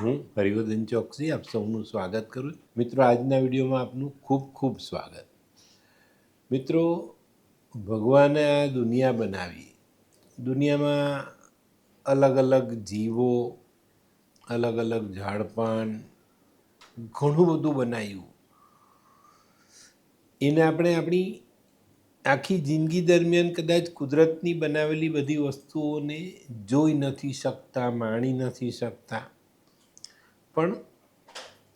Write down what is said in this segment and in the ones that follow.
હું હરિવર્ધન ચોકસી આપ સૌનું સ્વાગત કરું. મિત્રો, આજના વિડીયોમાં આપનું ખૂબ ખૂબ સ્વાગત. મિત્રો, ભગવાને આ દુનિયા બનાવી. દુનિયામાં અલગ અલગ જીવો, અલગ અલગ ઝાડપાન, ઘણું બધું બનાવ્યું એને આપણે આપણી આખી જિંદગી દરમિયાન કદાચ કુદરતની બનાવેલી બધી વસ્તુઓને જોઈ નથી શકતા, માણી નથી શકતા. પણ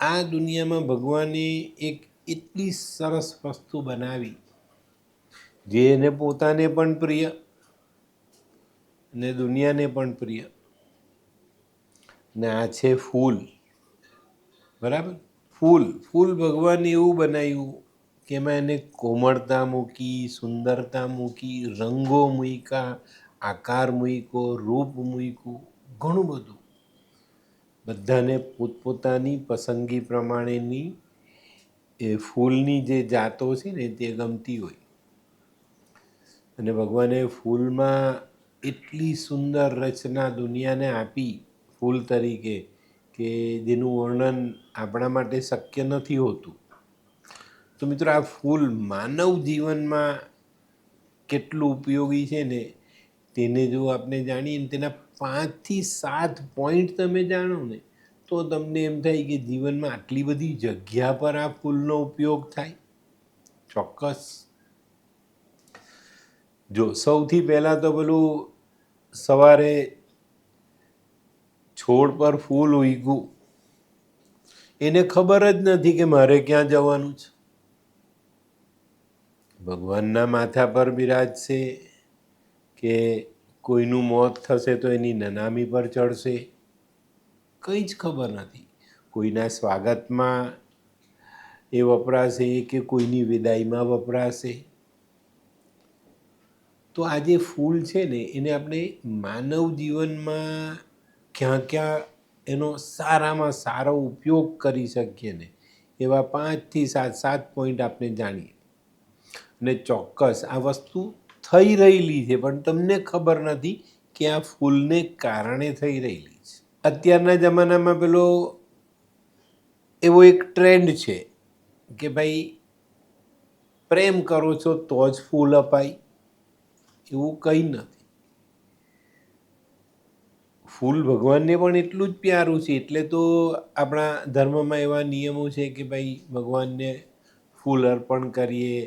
આ દુનિયામાં ભગવાને એક એટલી સરસ વસ્તુ બનાવી જે એને પોતાને પણ પ્રિય ને દુનિયાને પણ પ્રિય. ને આ છે ફૂલ. બરાબર? ફૂલ. ફૂલ ભગવાને એવું બનાવ્યું કે એમાં એને કોમળતા મૂકી, સુંદરતા મૂકી, રંગો મૂક્યા, આકાર મૂક્યો, રૂપ મૂક્યું, ઘણું બધું. બધાને પોતપોતાની પસંદગી પ્રમાણેની એ ફૂલની જે જાતો છે ને તે ગમતી હોય. અને ભગવાને ફૂલમાં એટલી સુંદર રચના દુનિયાને આપી ફૂલ તરીકે કે જેનું વર્ણન આપણા માટે શક્ય નથી હોતું. તો મિત્રો આ ફૂલ માનવ જીવનમાં કેટલું ઉપયોગી છે ને તેને જો આપણે જાણીએ ને તેના પાંચથી સાત પોઈન્ટ તમે જાણો ને, તો તમને એમ થાય કે જીવનમાં આટલી બધી જગ્યા પર આ ફૂલનો ઉપયોગ થાય? ચોક્કસ. જો સૌથી પહેલાં તો પેલું સવારે છોડ પર ફૂલ ઉગ્યું એને ખબર જ નથી કે મારે ક્યાં જવાનું છે. ભગવાનના માથા પર બિરાજશે. કે કોઈનું મોત થશે તો એની નનામી પર ચડશે? કંઈ જ ખબર નથી. કોઈના સ્વાગતમાં એ વપરાશે કે કોઈની વિદાયમાં વપરાશે? તો આ જે ફૂલ છે ને, એને આપણે માનવ જીવનમાં ક્યાં ક્યાં એનો સારામાં સારો ઉપયોગ કરી શકીએ ને, એવા પાંચથી સાત સાત પોઈન્ટ આપણે જાણીએ. અને ચોક્કસ આ વસ્તુ થઈ રહેલી છે, પણ તમને ખબર નથી કે આ ફૂલને કારણે થઈ રહેલી છે. અત્યારના જમાનામાં પેલો એવો એક ટ્રેન્ડ છે કે ભાઈ, પ્રેમ કરો છો તો જ ફૂલ અપાય. એવું કંઈ નથી. ફૂલ ભગવાનને પણ એટલું જ પ્યારું છે, એટલે તો આપણા ધર્મમાં એવા નિયમો છે કે ભાઈ, ભગવાનને ફૂલ અર્પણ કરીએ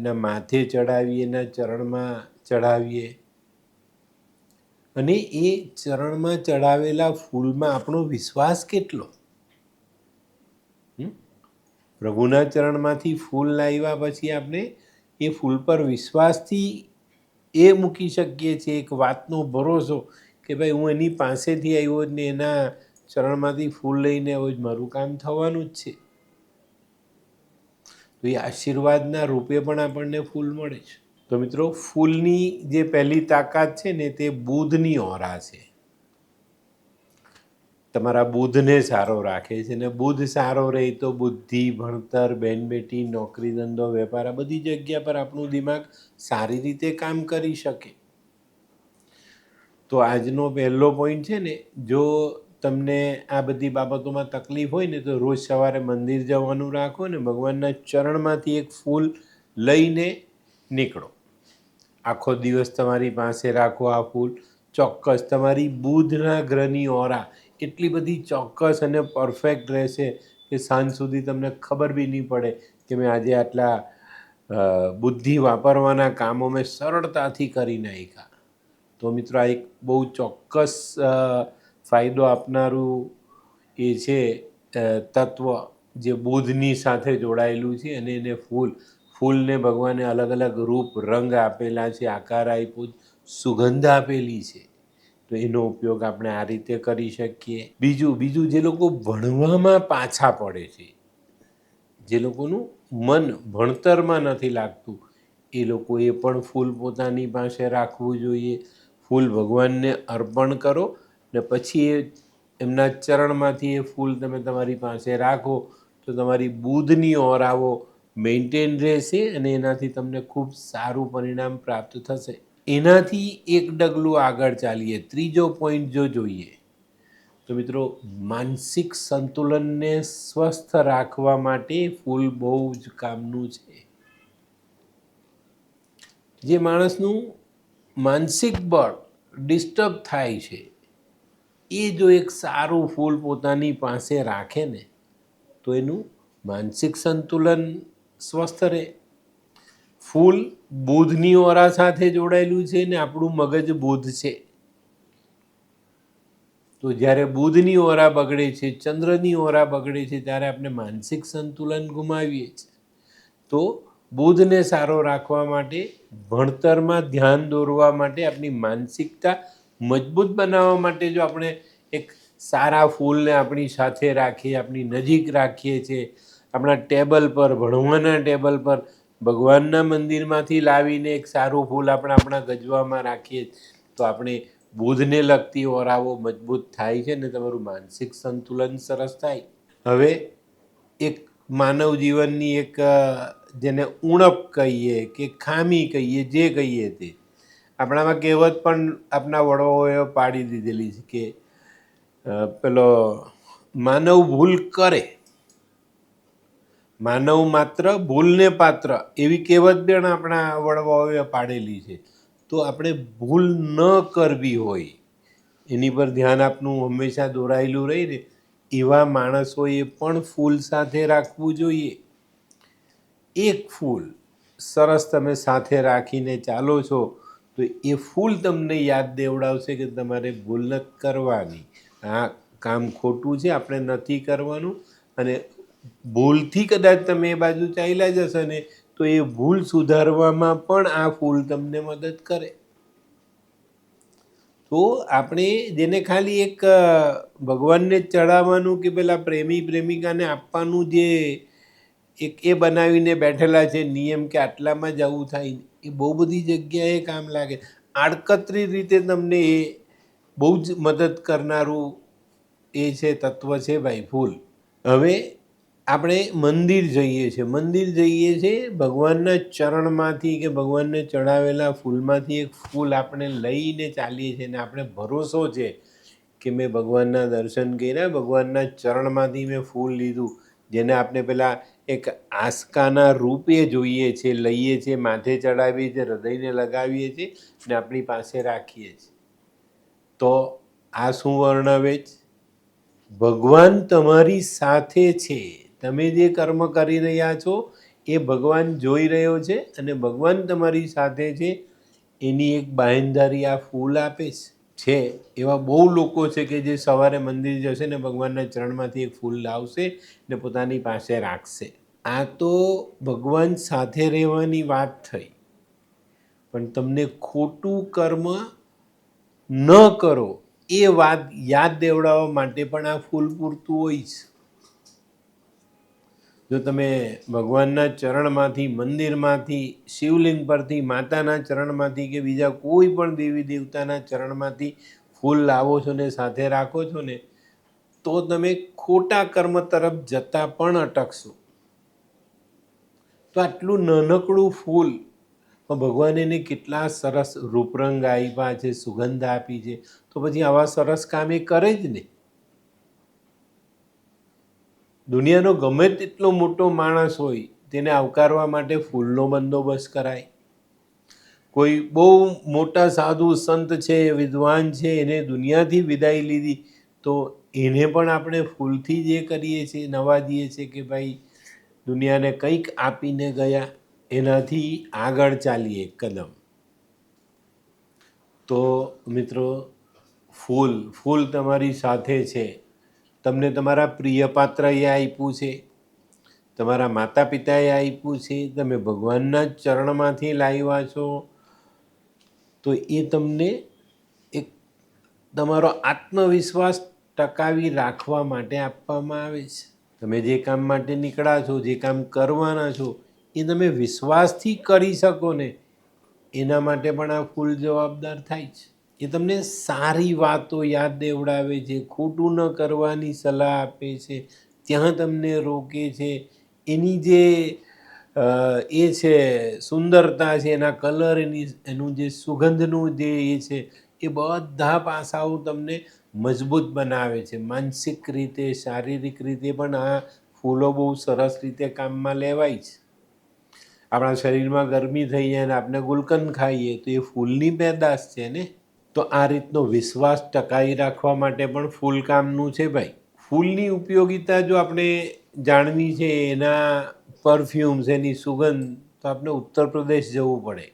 એના માથે ચડાવીએ એના ચરણમાં ચડાવીએ અને એ ચરણમાં ચડાવેલા ફૂલમાં આપણો વિશ્વાસ કેટલો? પ્રભુના ચરણમાંથી ફૂલ લાવ્યા પછી આપણે એ ફૂલ પર વિશ્વાસથી એ મૂકી શકીએ છીએ, એક વાતનો ભરોસો કે ભાઈ હું એની પાસેથી આવ્યો જ ને એના ચરણમાંથી ફૂલ લઈને આવ્યો જ, મારું કામ થવાનું જ છે. તો એ આશીર્વાદના રૂપે પણ આપણને ફૂલ મળે છે. તો મિત્રો, ફૂલની જે પહેલી તાકાત છે ને, તે બુધની ઓરા છે. તમારા બુધને સારો રાખે છે ને, બુધ સારો રહે તો બુદ્ધિ, ભણતર બેન બેટી નોકરી, ધંધો, વેપાર, આ બધી જગ્યા પર આપણું દિમાગ સારી રીતે કામ કરી શકે. તો આજનો પહેલો પોઈન્ટ છે ને, જો તમને આ બધી બાબતોમાં તકલીફ હોય ને તો રોજ સવારે મંદિર જવાનું રાખો ને ભગવાનના ચરણમાંથી એક ફૂલ લઈને નીકળો. આખો દિવસ તમારી પાસે રાખો આ ફૂલ. ચોક્કસ તમારી બુધના ગ્રહની ઓરા એટલી બધી ચોક્કસ અને પરફેક્ટ રહેશે કે સાંજ સુધી તમને ખબર બી નહીં પડે કે મેં આજે આટલા બુદ્ધિ વાપરવાના કામો મેં સરળતાથી કરી નાખ્યા. તો મિત્રો આ એક બહુ ચોક્કસ ફાયદો આપનારું એ છે તત્વ જે બુધની સાથે જોડાયેલું છે અને એને ફૂલ, ફૂલને ભગવાને અલગ અલગ રૂપ, રંગ આપેલા છે, આકાર આપ્યો સુગંધ આપેલી છે. તો એનો ઉપયોગ આપણે આ રીતે કરી શકીએ. બીજું બીજું જે લોકો ભણવામાં પાછા પડે છે, જે લોકોનું મન ભણતરમાં નથી લાગતું, એ લોકોએ પણ ફૂલ પોતાની પાસે રાખવું જોઈએ. ફૂલ ભગવાનને અર્પણ કરો ને પછી એ એમના ચરણમાંથી એ ફૂલ તમે તમારી પાસે રાખો, તો તમારી બુધની ઓરાવો મેન્ટેન રહેશે અને એનાથી તમને ખૂબ સારું પરિણામ પ્રાપ્ત થશે. એનાથી એક ડગલું આગળ ચાલીએ, ત્રીજો પોઈન્ટ જો જોઈએ, તો મિત્રો માનસિક સંતુલનને સ્વસ્થ રાખવા માટે ફૂલ બહુ જ કામનું છે. જે માણસનું માનસિક બળ ડિસ્ટર્બ થાય છે એ જો એક સારું ફૂલ પોતાની પાસે રાખે ને, તો એનું માનસિક સંતુલન સ્વસ્થ રહે. ફૂલ બુધની ઓરા સાથે જોડાયેલું છે ને, આપણું મગજ બુધ છે. તો જ્યારે બુધની ઓરા બગડે છે, ચંદ્રની ઓરા બગડે છે, ત્યારે આપણે માનસિક સંતુલન ગુમાવીએ છીએ. તો બુધને સારો રાખવા માટે ભણતરમાં ધ્યાન દોરવા માટે આપણી માનસિકતા મજબૂત બનાવવા માટે જો આપણે એક સારા ફૂલને આપણી સાથે રાખીએ, આપણી નજીક રાખીએ છીએ, આપણા ટેબલ પર, ભણવાના ટેબલ પર, ભગવાનના મંદિરમાંથી લાવીને એક સારું ફૂલ આપણે આપણા ગજવામાં રાખીએ, તો આપણે બુધને લગતી ઓરાવો મજબૂત થાય છે ને તમારું માનસિક સંતુલન સરસ થાય. હવે એક માનવ જીવનની એક જેને ઉણપ કહીએ કે ખામી કહીએ, જે કહીએ તે આપણામાં કહેવત પણ આપણા વડવાઓએ પાડી દીધેલી છે કે પેલો, માનવ ભૂલ કરે. માનવ માત્ર ભૂલને પાત્ર એવી કહેવત પણ આપણા વડવાઓએ પાડેલી છે. તો આપણે ભૂલ ન કરવી હોય, એની પર ધ્યાન આપનું હંમેશા દોરાયેલું રહી ને, એવા માણસોએ પણ ફૂલ સાથે રાખવું જોઈએ. એક ફૂલ સરસ તમે સાથે રાખીને ચાલો છો તો એ ફૂલ તમને યાદ દેવડાવશે કે તમારે ભૂલ ન કરવાની. આ કામ ખોટું છે, આપણે નથી કરવાનું અને ભૂલથી કદાચ તમે એ બાજુ ચાલ્યા જશો ને, તો એ ભૂલ સુધારવામાં પણ આ ફૂલ તમને મદદ કરે. તો આપણે જેને ખાલી એક ભગવાનને ચડાવવાનું કે પેલા પ્રેમી પ્રેમિકાને આપવાનું જે એક એ બનાવીને બેઠેલા છે નિયમ કે આટલામાં જ આવું થાય એ બહુ બધી જગ્યાએ કામ લાગે. આડકતરી રીતે તમને એ બહુ જ મદદ કરનારું એ છે, તત્વ છે ભાઈ, ફૂલ. હવે આપણે મંદિર જઈએ છીએ. મંદિર જઈએ છીએ ભગવાનના ચરણમાંથી કે ભગવાનને ચડાવેલા ફૂલમાંથી એક ફૂલ આપણે લઈને ચાલીએ છીએ. અને આપણે ભરોસો છે કે મેં ભગવાનના દર્શન કર્યા, ભગવાનના ચરણમાંથી મેં ફૂલ લીધું. જેને આપણે પેલા એક આસ્કાના રૂપે જોઈએ છે, લઈએ છીએ માથે ચડાવીએ છીએ હૃદયને લગાવીએ છીએ ને આપણી પાસે રાખીએ છીએ તો આ શું વર્ણવે છે? ભગવાન તમારી સાથે છે. તમે જે કર્મ કરી રહ્યા છો એ ભગવાન જોઈ રહ્યો છે અને ભગવાન તમારી સાથે છે. એની એક બાંયધરી આ ફૂલ આપે છે. છે, એવા બહુ લોકો છે કે જે સવારે મંદિર જશે ને ભગવાનના ચરણમાંથી એક ફૂલ લાવશે ને પોતાની પાસે રાખશે. આ તો ભગવાન સાથે રહેવાની વાત થઈ. પણ તમને ખોટું કર્મ ન કરો, એ વાત યાદ દેવડાવવા માટે પણ આ ફૂલ પૂરતું હોય છે. જો તમે ભગવાનના ચરણમાંથી, મંદિરમાંથી, શિવલિંગ પરથી, માતાના ચરણમાંથી કે બીજા કોઈ પણ દેવી દેવતાના ચરણમાંથી ફૂલ લાવો છો ને સાથે રાખો છો ને, તો તમે ખોટા કર્મ તરફ જતા પણ અટકશો. તો આટલું નાનકડું ફૂલ ભગવાન એને કેટલા સરસ રૂપરંગ આપ્યા છે, સુગંધ આપી છે, તો પછી આવા સરસ કામ એ કરે જ ને દુનિયાનો ગમે તેટલો મોટો માણસ હોય, તેને આવકારવા માટે ફૂલનો બંદોબસ્ત કરાય. કોઈ બહુ મોટા સાધુ, સંત છે, વિદ્વાન છે, એને દુનિયાથી વિદાય લીધી, તો એને પણ આપણે ફૂલથી જે કરીએ છીએ નવાજીએ છીએ કે ભાઈ, દુનિયાને કંઈક આપીને ગયા, એનાથી આગળ ચાલીએ કદમ. તો મિત્રો, ફૂલ ફૂલ તમારી સાથે છે. તમને તમારા પ્રિય પાત્રએ આપ્યું છે, તમારા માતા પિતાએ આપ્યું છે, તમે ભગવાનના ચરણમાંથી લાવ્યા છો, તો એ તમને એક તમારો આત્મવિશ્વાસ ટકાવી રાખવા માટે આપવામાં આવે છે. તમે જે કામ માટે નીકળ્યા છો, જે કામ કરવાના છો, એ તમે વિશ્વાસથી કરી શકો ને, એના માટે પણ આ ફૂલ જવાબદાર થાય છે. એ તમને સારી વાતો યાદ દેવડાવે છે, ખોટું ન કરવાની સલાહ આપે છે, ત્યાં તમને રોકે છે. એની જે એ છે, સુંદરતા છે, એના કલર, એની, એનું જે સુગંધનું જે એ છે, એ બધા પાસાઓ તમને મજબૂત બનાવે છે. માનસિક રીતે, શારીરિક રીતે પણ આ ફૂલો બહુ સરસ રીતે કામમાં લેવાય છે. આપણા શરીરમાં ગરમી થઈ જાય ને આપણે ગુલકંદ ખાઈએ તો એ ફૂલની પેદાશ છે ને? તો આ રીતનો વિશ્વાસ ટકાવી રાખવા માટે પણ ફૂલ કામનું છે ભાઈ. ફૂલની ઉપયોગિતા જો આપણે જાણવી છે, એના પરફ્યુમ્સ એની સુગંધ, તો આપણે ઉત્તર પ્રદેશ જવું પડે.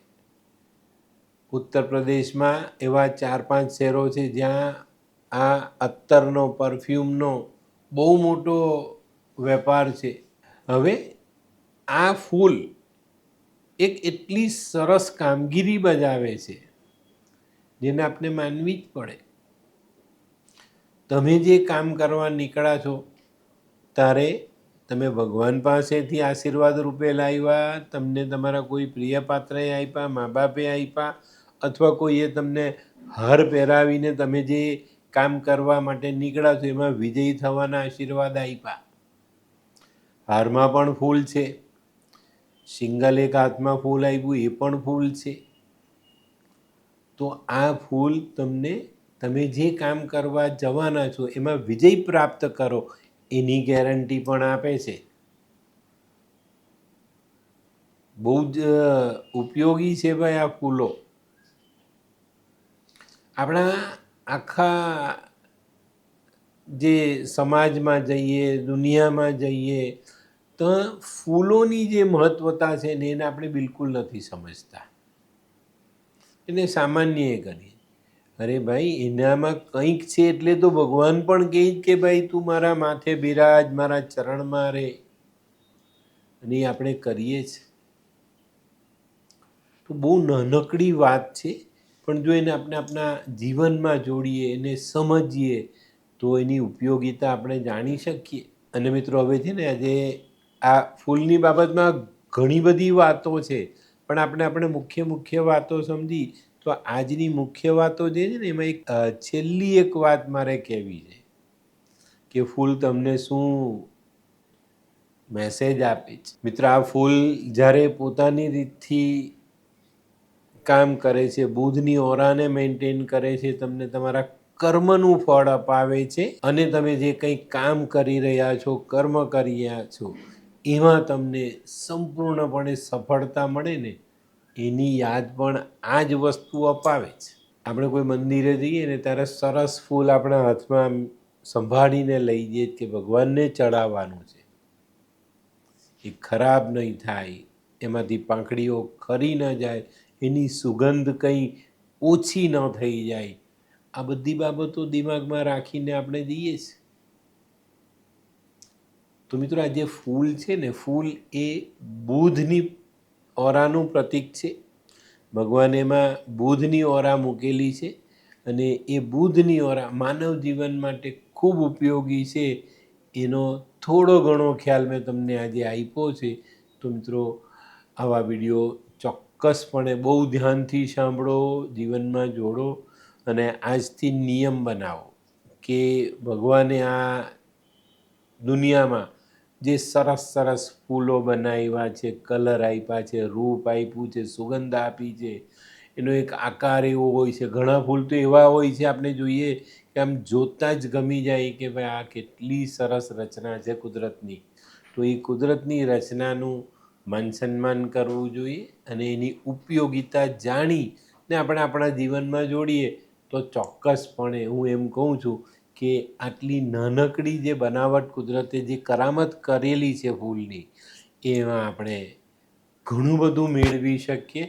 ઉત્તર પ્રદેશમાં એવા ચાર પાંચ શહેરો છે જ્યાં આ અત્તરનો પરફ્યુમનો બહુ મોટો વેપાર છે. હવે આ ફૂલ એક એટલી સરસ કામગીરી બજાવે છે જેને આપણે માનવી જ પડે. તમે જે કામ કરવા નીકળ્યા છો ત્યારે તમે ભગવાન પાસેથી આશીર્વાદ રૂપે લાવ્યા, તમને તમારા કોઈ પ્રિય પાત્રએ આપ્યા મા બાપે આપ્યા, અથવા કોઈએ તમને હાર પહેરાવીને તમે જે કામ કરવા માટે નીકળ્યા છો, એમાં વિજયી થવાના આશીર્વાદ આપ્યા. હારમાં પણ ફૂલ છે. સિંગલ એક હાથમાં ફૂલ આવ્યું એ પણ ફૂલ છે. તો આ ફૂલ તમને, તમે જે કામ કરવા જવાના છો, એમાં વિજય પ્રાપ્ત કરો, એની ગેરંટી પણ આપે છે. બહુ જ ઉપયોગી છે ભાઈ આ ફૂલો. આપણા આખા જે સમાજમાં જઈએ, દુનિયામાં જઈએ, તો ફૂલોની જે મહત્વતા છે ને એને આપણે બિલકુલ નથી સમજતા. એને સામાન્ય કરીએ અરે ભાઈ, એનામાં કંઈક છે એટલે તો ભગવાન પણ કહે કે ભાઈ, તું મારા માથે બિરાજ, મારા ચરણમાં રે. અને આપણે કરીએ જ. તો બહુ નાનકડી વાત છે, પણ જો એને આપણે આપણા જીવનમાં જોડીએ, એને સમજીએ, તો એની ઉપયોગિતા આપણે જાણી શકીએ. અને મિત્રો હવે છે ને આજે આ ફૂલની બાબતમાં ઘણી બધી વાતો છે. પણ આપણે આપણે મુખ્ય મુખ્ય વાતો સમજી, તો આજની મુખ્ય વાતો જે છે ને એમાં એક છેલ્લી એક વાત મારે કહેવી છે કે ફૂલ તમને શું મેસેજ આપે છે? મિત્ર, આ ફૂલ જ્યારે પોતાની રીતથી કામ કરે છે બુધની ઓરાને મેન્ટેન કરે છે, તમને તમારા કર્મનું ફળ અપાવે છે અને તમે જે કંઈ કામ કરી રહ્યા છો, કર્મ કરી રહ્યા છો એમાં તમને સંપૂર્ણપણે સફળતા મળે ને, એની યાદ પણ આ જ વસ્તુ અપાવે છે. આપણે કોઈ મંદિરે જઈએ ને, ત્યારે સરસ ફૂલ આપણા હાથમાં સંભાળીને લઈ જઈએ કે ભગવાનને ચડાવવાનું છે. એ ખરાબ નહીં થાય, એમાંથી પાંખડીઓ ખરી ન જાય, એની સુગંધ કંઈ ઓછી ન થઈ જાય. આ બધી બાબતો દિમાગમાં રાખીને આપણે જઈએ છીએ. તો મિત્રો આ જે ફૂલ છે ને, ફૂલ એ બુધની ઓરાનું પ્રતીક છે. ભગવાન એમાં બુધની ઓરા મૂકેલી છે અને એ બુધની ઓરા માનવ જીવન માટે ખૂબ ઉપયોગી છે. એનો થોડો ઘણો ખ્યાલ મેં તમને આજે આપ્યો છે. તો મિત્રો, આવા વીડિયો ચોક્કસપણે બહુ ધ્યાનથી સાંભળો, જીવનમાં જોડો અને આજથી નિયમ બનાવો કે ભગવાને આ દુનિયામાં જે સરસ સરસ ફૂલો બનાવ્યા છે, કલર આપ્યા છે, રૂપ આપ્યું છે, સુગંધ આપી છે. એનો એક આકાર એવો હોય છે. ઘણા ફૂલ તો એવા હોય છે આપણે જોઈએ કે આમ જોતાં જ ગમી જાય કે ભાઈ આ કેટલી સરસ રચના છે કુદરતની. તો એ કુદરતની રચનાનું માન સન્માન કરવું જોઈએ અને એની ઉપયોગિતા જાણી ને આપણે આપણા જીવનમાં જોડીએ તો ચોક્કસપણે હું એમ કહું છું કે આટલી નાનકડી જે બનાવટ કુદરતે જે કરામત કરેલી છે ફૂલની, એમાં આપણે ઘણું બધું મેળવી શકીએ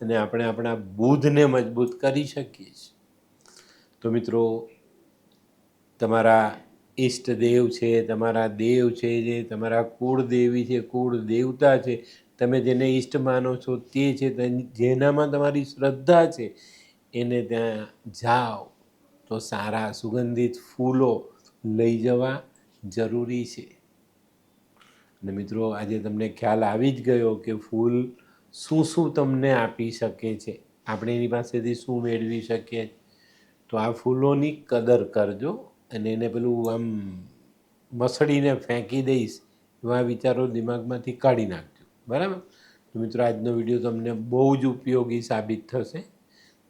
અને આપણે આપણા બુદ્ધને મજબૂત કરી શકીએ છીએ. તો મિત્રો, તમારા ઈષ્ટદેવ છે, તમારા દેવ છે, જે તમારા કુળદેવી છે કુળ દેવતા છે, તમે જેને ઈષ્ટ માનો છો તે છે જેનામાં તમારી શ્રદ્ધા છે, એને ત્યાં જાઓ. તો સારા સુગંધિત ફૂલો લઈ જવા જરૂરી છે. અને મિત્રો, આજે તમને ખ્યાલ આવી જ ગયો કે ફૂલ શું શું તમને આપી શકે છે. આપણે એની પાસેથી શું મેળવી શકીએ? તો આ ફૂલોની કદર કરજો અને એને પેલું આમ મસળીને ફેંકી દઈશ એવા વિચારો દિમાગમાંથી કાઢી નાખજો. બરાબર? તો મિત્રો, આજનો વીડિયો તમને બહુ જ ઉપયોગી સાબિત થશે.